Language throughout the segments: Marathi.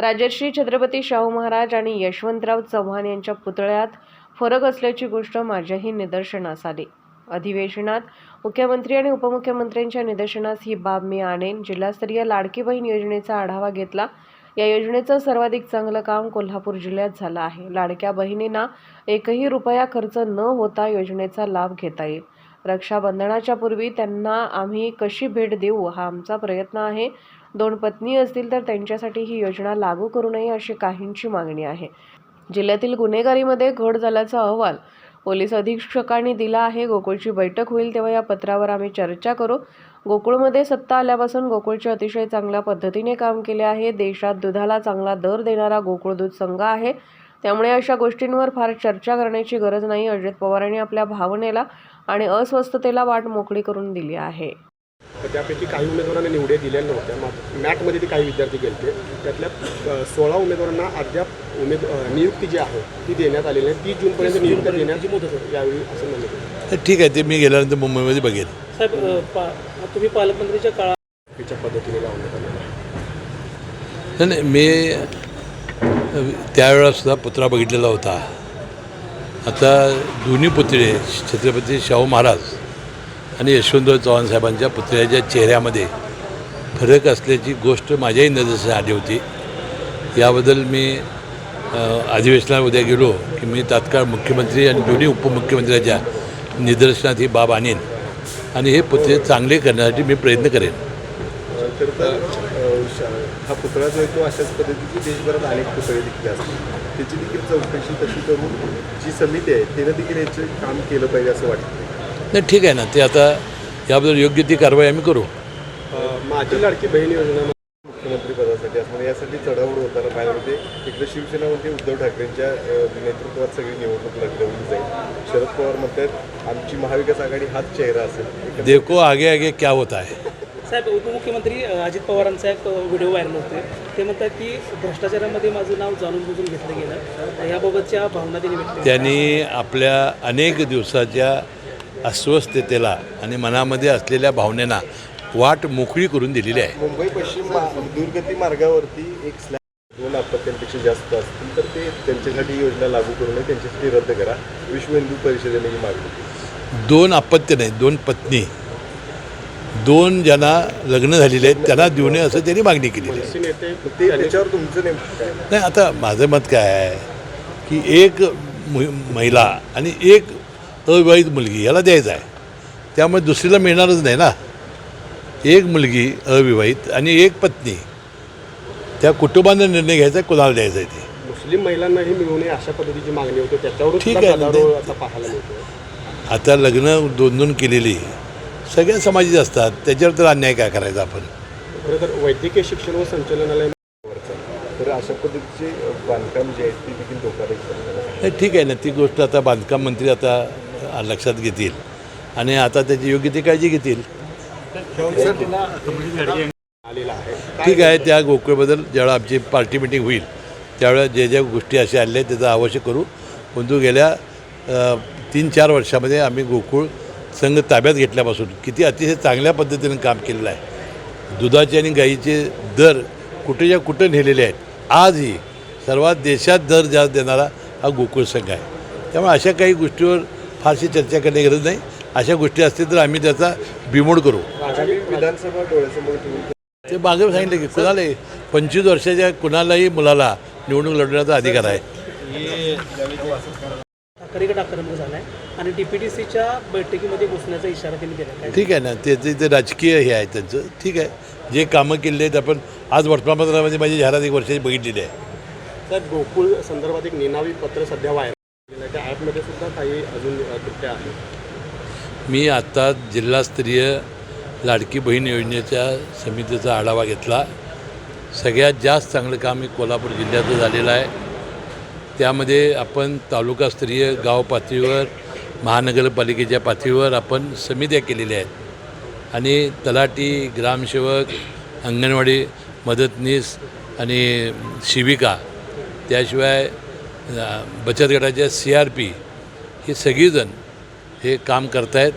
राजर्षी छत्रपती शाहू महाराज आणि यशवंतराव चव्हाण यांच्या पुतळ्यात फरक असल्याची गोष्ट माझ्याही निदर्शनास आली. अधिवेशनात मुख्यमंत्री आणि उपमुख्यमंत्र्यांच्या निदर्शनास ही बाब मी आणेन. जिल्हास्तरीय लाडकी बहीण योजनेचा आढावा घेतला. या योजनेचं सर्वाधिक चांगलं काम कोल्हापूर जिल्ह्यात झालं आहे. लाडक्या बहिणींना एकही रुपया खर्च न होता योजनेचा लाभ घेता येईल. रक्षाबंधनाच्या पूर्वी त्यांना आम्ही कशी भेट देऊ हा आमचा प्रयत्न आहे. दोन पत्नी असतील तर त्यांच्यासाठी ही योजना लागू करू नये अशी काहींची मागणी आहे. जिल्ह्यातील गुन्हेगारीमध्ये घट झाल्याचा अहवाल पोलीस अधीक्षकांनी दिला आहे. गोकुळची बैठक होईल तेव्हा या पत्रावर आम्ही चर्चा करू. गोकुळमध्ये सत्ता आल्यापासून गोकुळचे अतिशय चांगल्या पद्धतीने काम केले आहे. देशात दुधाला चांगला दर देणारा गोकुळ दूध संघ आहे. त्यामुळे अशा गोष्टींवर फार चर्चा करण्याची गरज नाही. अजित पवारांनी आपल्या भावनेला आणि अस्वस्थतेला वाट मोकळी करून दिली आहे. त्यापैकी काही उमेदवारांना निवडे दिलेल्या नव्हत्या मात्र मॅटमध्ये ते काही विद्यार्थी गेले त्यातल्या अ, सोळा उमेदवारांना अद्याप उमेद नियुक्ती जी आहे ती देण्यात आलेली आहे तीस जूनपर्यंत नियुक्ती देण्याची मुदत होती. यावेळी असं म्हणलं होतं. तर ठीक आहे ते मी गेल्यानंतर मुंबईमध्ये बघेन साहेब तुम्ही पालकमंत्रीच्या काळात त्याच्या पद्धतीने लावण्यात आलेलं आहे नाही, नाही मी त्यावेळेला सुद्धा पुतळा बघितलेला होता. आता दोन्ही पुतळे छत्रपती शाहू महाराज आणि यशवंतराव चव्हाण साहेबांच्या पुतळ्याच्या चेहऱ्यामध्ये फरक असल्याची गोष्ट माझ्याही नजरेस आली होती. याबद्दल मी अधिवेशनात उद्या गेलो की मी तात्काळ मुख्यमंत्री आणि दोन्ही उपमुख्यमंत्र्यांच्या निदर्शनात ही बाब आणेन आणि हे पुतळे चांगले करण्यासाठी मी प्रयत्न करेन. तर हा पुतळा जो आहे तो अशाच पद्धतीची देशभरात अनेक पुतळे देखील असतात. त्याची देखील चौकशी तशी करून जी समिती आहे तिनं देखील याचं काम केलं पाहिजे असं वाटतं. नाही ठीक आहे ना ते आता याबद्दल योग्य ती कारवाई आम्ही करू. माझी लाडकी बहीण योजना मुख्यमंत्री पदासाठी असणार यासाठी चढावड होताना पाहिलं होते इकडे शिवसेनामध्ये उद्धव ठाकरेंच्या नेतृत्वात सगळी निवडणूक लढवली जाईल. शरद पवार म्हणतात आमची महाविकास आघाडी हाच चेहरा असेल. देखो आगे आगे क्या होता है. साहेब उपमुख्यमंत्री अजित पवारांचा एक व्हिडिओ व्हायरल होते ते म्हणतात की भ्रष्टाचारामध्ये माझं नाव जाणून बुजून घेतलं गेलं. याबाबतच्या भावना त्यांनी व्यक्त. त्यांनी आपल्या अनेक दिवसाच्या अस्वस्थतेला आणि मनामध्ये असलेल्या भावनेना वाट मोकळी करून दिलेली आहे. मुंबई पश्चिम दुर्गती मार्गावरती एक दोन अपत्यांपेक्षा जास्त असतील तर ते त्यांच्यासाठी योजना लागू करू नये त्यांच्यासाठी रद्द करा. विश्व हिंदू परिषदेने ही मागणी दोन अपत्य नाही दोन पत्नी. दोन ज्यांना लग्न झालेले आहेत त्यांना देऊ नये असं त्यांनी मागणी केलेली आहे. नाही आता माझं मत काय आहे की एक महिला आणि एक अविवाहित मुलगी याला द्यायचं आहे. त्यामुळे दुसरीला मिळणारच नाही ना. एक मुलगी अविवाहित आणि एक पत्नी. त्या कुटुंबानं निर्णय घ्यायचा आहे, कोणाला द्यायचा आहे ते. मुस्लिम महिलांनाही मिळू नये अशा पद्धतीची मागणी होती. त्याच्यावर ठीक आहे आता पाहायला मिळतो आता लग्न दोन दोन केलेली. सगळ्या समाजाची असतात. त्याच्यावर तर अन्याय काय करायचा आपण? खरं तर वैद्यकीय शिक्षण व संचालनालय तर अशा पद्धतीचे बांधकाम जे आहेत ते देखील धोकादायक आहे. नाही ठीक आहे ना. ती गोष्ट आता बांधकाम मंत्री आता लक्षात घेतील. आणि आता त्याची योग्य ती काळजी घेतील. ठीक आहे त्या गोकुळबद्दल ज्यावेळा आमची पार्टी मिटिंग होईल त्यावेळेला जे ज्या गोष्टी अशा आल्या आहेत आवश्यक करू. परंतु गेल्या तीन चार वर्षामध्ये आम्ही गोकुळ संघ ताब्यात घेतल्यापासून किती अतिशय चांगल्या पद्धतीनं काम केलेलं आहे. दुधाचे आणि गाईचे दर कुठेच्या कुठं नेलेले आहेत आजही सर्वात देशात दर जास्त देणारा हा गोकुळ संघ आहे. त्यामुळे अशा काही गोष्टीवर फारशी चर्चा करण्याची गरज नाही. अशा गोष्टी असतील तर आम्ही त्याचा बिमोड करू. विधानसभा डोळ्यासमोर ठेवून ते मागे सांगितलं की कुणालाही पंचवीस वर्षाच्या कुणालाही मुलाला निवडणूक लढवण्याचा अधिकार आहे. ठाकरेगड आक्रमक झाला आहे आणि डी पी टी सीच्या बैठकीमध्ये घुसण्याचा इशारा त्यांनी दिला ठीक आहे ना. ते ते ते राजकीय हे आहे त्यांचं. ठीक आहे. जे कामं केलेली आहेत आपण आज वर्तमानपत्रामध्ये माझी जाहिरात एक वर्षाची बघितलेली आहे. साहेब गोकुळ संदर्भात एक निनावी पत्र सध्या व्हायरल आहे त्या ॲपमध्ये सुद्धा काही अजून त्रुट्या आहेत. मी आत्ता जिल्हास्तरीय लाडकी बहीण योजनेच्या समितीचा आढावा घेतला. सगळ्यात जास्त चांगलं काम हे कोल्हापूर जिल्ह्याचं झालेलं आहे. त्यामध्ये आपण तालुकास्तरीय गाव पातळीवर महानगरपालिकेच्या पातळीवर आपण समित्या केलेल्या आहेत. आणि तलाठी ग्रामसेवक अंगणवाडी मदतनीस आणि शिविका त्याशिवाय बचत गटाच्या सी आर पी ही सगळीजण हे काम करतायत.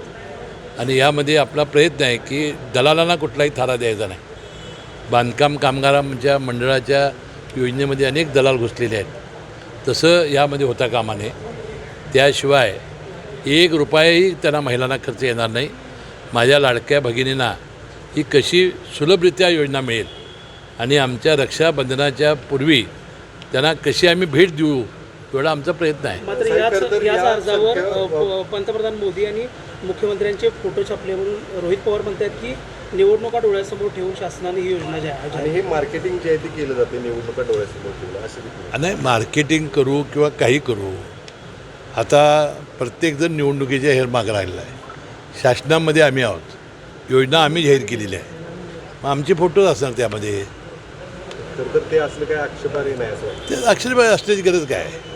आणि यामध्ये आपला प्रयत्न आहे की दलालांना कुठलाही थारा द्यायचा नाही. बांधकाम कामगारांच्या मंडळाच्या योजनेमध्ये अनेक दलाल घुसलेले आहेत. तसं यामध्ये होता कामाने. त्याशिवाय एक रुपयाही त्यांना महिलांना खर्च येणार नाही. माझ्या लाडक्या भगिनींना ही कशी सुलभरित्या योजना मिळेल आणि आमच्या रक्षाबंधनाच्या पूर्वी त्यांना कशी आम्ही भेट देऊ एवढा आमचा प्रयत्न आहे. मात्र याच अर्जावर पंतप्रधान मोदी आणि मुख्यमंत्र्यांचे फोटो छापले म्हणून रोहित पवार म्हणतात की निवडणुका डोळ्यासमोर ठेवून शासनाने ही योजना जी आहे आणि हे मार्केटिंग जे आहे ते केलं जाते निवडणुका डोळ्यासमोर ठेवून असं नाही मार्केटिंग करू किंवा काही करू आता प्रत्येकजण निवडणुकीच्या हेरमाग राहिलेला आहे. शासनामध्ये आम्ही आहोत. योजना आम्ही जाहीर केलेली आहे. मग आमचे फोटोज असणार त्यामध्ये. तर ते असलं काही आक्षेपार्ह नाही असं ते अक्षरशः असण्याची गरज काय आहे?